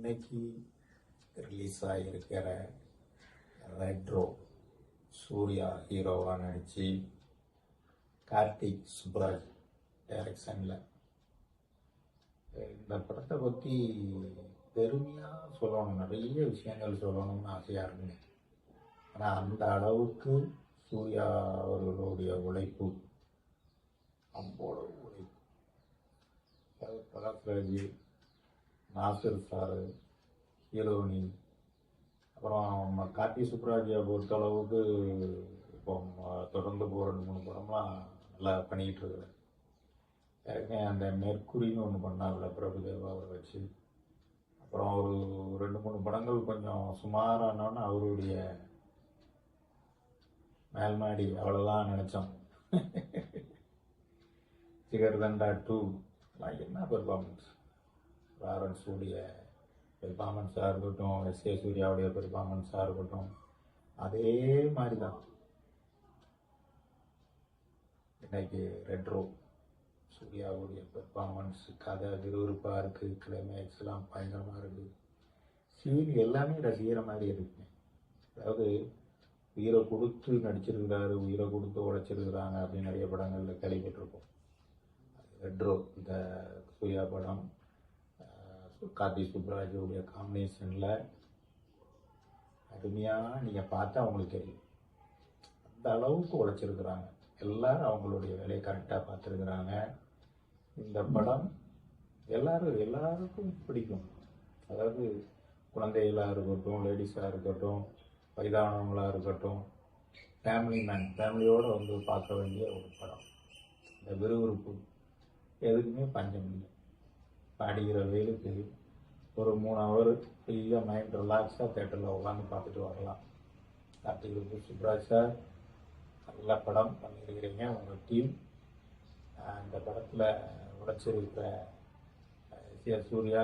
இன்னைக்கு release ஆகியிருக்கிற retro Surya ஹீரோவாக நடித்து கார்த்திக் சுப்ராஜ் டைரக்ஷனில் இந்த படத்தை பற்றி பெருமையாக சொல்லணும் நிறைய விஷயங்கள் சொல்லணும்னு ஆசையாக இருக்குங்க. ஆனால் அந்த அளவுக்கு சூர்யா அவர்களுடைய உழைப்பு அவ்வளவு உழைப்பு. பல பராத்ராஜி நாசிர் சாரு ஹீரோனி அப்புறம் நம்ம கார்த்தி சுப்ராஜியா பொறுத்த அளவுக்கு இப்போ தொடர்ந்து போகிற ரெண்டு மூணு படம்லாம் நல்லா பண்ணிக்கிட்டு இருக்கிறேன் ஏற்கனவே அந்த மெர்க்குரின்னு ஒன்று பண்ணாங்கல்ல பிரபுதேவா அவரை வச்சு. அப்புறம் ஒரு ரெண்டு மூணு படங்கள் கொஞ்சம் சுமாரானோன்னு அவருடைய மேல்மாடி அவ்வளோதான் நினச்சோம். சிகர்தண்டா டூ என்ன பெர்ஃபார்மன்ஸ் லாரன்ஸுடைய பெர்ஃபார்மன்ஸாக இருக்கட்டும் எஸ் ஏ சூர்யாவுடைய பெர்ஃபார்மன்ஸாக இருக்கட்டும் அதே மாதிரி தான் இன்னைக்கு ரெட்ரோ சூர்யாவுடைய பெர்ஃபார்மன்ஸ் கதை விறுவிறுப்பாக இருக்குது கிளைமேக்ஸ்லாம் பயங்கரமாக இருக்குது சீன் எல்லாமே ரசிக்கிற மாதிரி இருக்குங்க அதாவது உயிரை கொடுத்து நடிச்சிருக்கிறாரு உயிரை கொடுத்து உழைச்சிருக்கிறாங்க அப்படின்னு நிறைய படங்களில் கேள்விப்பட்டிருக்கோம் ரெட்ரோ இந்த சூர்யா படம் கார்த்தி சுப்ராஜுடைய காம்பினேஷனில் அருமையாக நீங்கள் பார்த்தா அவங்களுக்கு தெரியும். அந்த அளவுக்கு உழைச்சிருக்கிறாங்க. எல்லாரும் அவங்களுடைய வேலையை கரெக்டாக பார்த்துருக்குறாங்க. இந்த படம் எல்லாரும் எல்லாருக்கும் பிடிக்கும். அதாவது குழந்தைகளாக இருக்கட்டும் லேடிஸாக இருக்கட்டும் வயதானவங்களாக இருக்கட்டும் ஃபேமிலி மேன் ஃபேமிலியோடு வந்து பார்க்க வேண்டிய ஒரு படம். இந்த விறுவிறுப்பு எதுக்குமே பஞ்சம் இல்லை. அடிக்கிற வெயிலுக்கு ஒரு மூணு ஹவர் ஃப்ரீயாக மைண்ட் ரிலாக்ஸாக தேட்டரில் உட்காந்து பார்த்துட்டு வரலாம். கார்த்திக் சுப்ராஜ் சார் நல்ல படம் பண்ணியிருக்கிறீங்க உங்கள் டீம் இந்த படத்தில் உழைச்சிருக்கிற S Suriya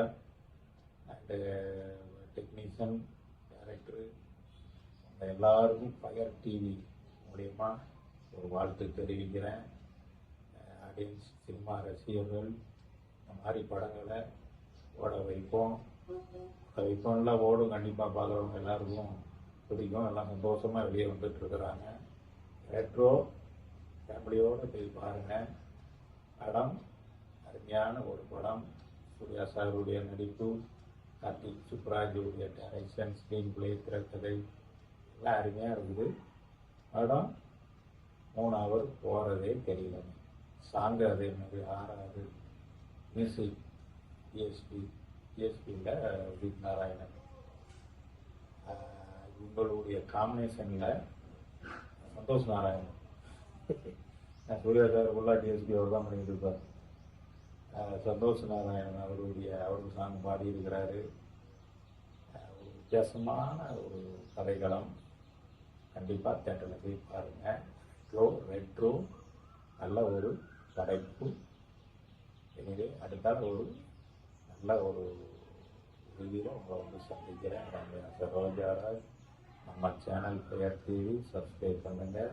and technician director அந்த எல்லாருக்கும் ஃபயர் டிவி மூலயமா ஒரு வாழ்த்து தெரிவிக்கிறேன். ஆடியன்ஸ் சினிமா ரசிகர்கள் இந்த மாதிரி படங்களை ஓட வைப்போம். ஓட வைப்போம்ல ஓடும் கண்டிப்பாக பார்க்குறவங்க எல்லாருக்கும் பிடிக்கும். எல்லாம் சந்தோஷமாக வெளியே வந்துட்டு இருக்கிறாங்க. ரெட்ரோ ஃபேமிலியோடு போய் பாருங்கள் படம் அருமையான ஒரு படம். சூர்யா சாருடைய நடிப்பு கார்த்திக் சுப்ராஜுடைய டைரக்ஷன் ஸ்க்ரீன் பிளே திரைக்கதை எல்லாம் அருமையாக இருக்குது. படம் மூணு ஹவர் போகிறதே தெரியல. சாங்கு அதே மாதிரி ஆறாவது மியூசிக் ஜிஎஸ்பி ஜிஎஸ்பியில் உதித் நாராயணன் உங்களுடைய காம்பினேஷனில் சந்தோஷ் நாராயணன். நான் சூர்யா சார் ஃபுல்லாக டிஎஸ்பி அவர் தான் பண்ணிட்டு இருப்பார் சந்தோஷ் நாராயணன் அவருடைய அவருக்கு சாங் பாடியிருக்கிறாரு ஒரு வித்தியாசமான ஒரு கதைக்களம். கண்டிப்பாக தேட்டரில் போய் பாருங்கள் ரெட்ரோ நல்ல ஒரு படைப்பு. எனவே ஒரு நல்ல ஒரு இறுதியில் உங்களை வந்து சந்திக்கிறேன். நான் சரோஜாராஜ் நம்ம சேனல் பெயர் டிவி சப்ஸ்கிரைப் பண்ணுங்கள்